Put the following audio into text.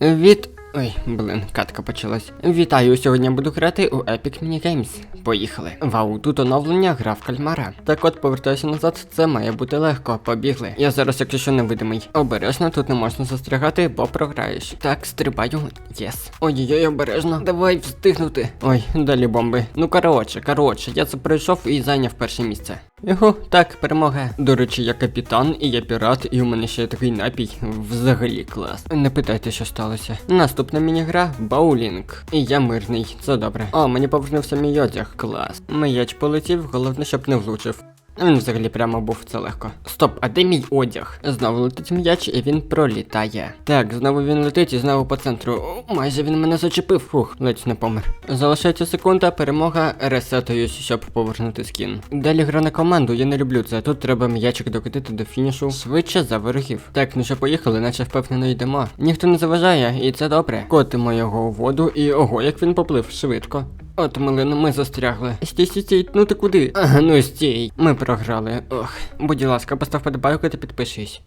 Від. Ой, блин, катка почалась. Вітаю, сьогодні буду грати у Epic Mini. Поїхали. Вау, тут оновлення гра в кальмара. Так от повертаюся назад, це має бути легко. Побігли. Я зараз, якщо що невидимий. Обережно, тут не можна застрягати, бо програєш. Так, стрибаю. Єс. Ой-ой-ой, обережно. Давай встигнути. Ой, далі бомби. Ну коротше, коротше, я це пройшов і зайняв перше місце. Його, так, перемога. До речі, я капітан і я пірат, і у мене ще такий напій. Взагалі клас. Не питайте, що сталося. Наступна мінігра Баулінг. І я мирний, це добре. О, мені повернувся мій одяг. Клас. Мияч полетів, головне, щоб не влучив. Він взагалі прямо був це легко. Стоп, а де мій одяг? Знову летить м'яч і він пролітає. Так, знову він летить і знову по центру. О, майже він мене зачепив. Фух, ледь не помер. Залишається секунда, перемога, ресетуюсь, щоб повернути скін. Далі гра на команду, я не люблю це. Тут треба м'ячик докотити до фінішу швидше за ворогів. Так, ну що поїхали, наче впевнено йдемо. Ніхто не заважає, і це добре. Котимо його у воду, і ого, як він поплив швидко. От, милино, ми застрягли. Стій, стій, стій, ну ти куди? Ага, ну стій. Ми програли. Ох. Будь ласка, постав подобайку та підпишись.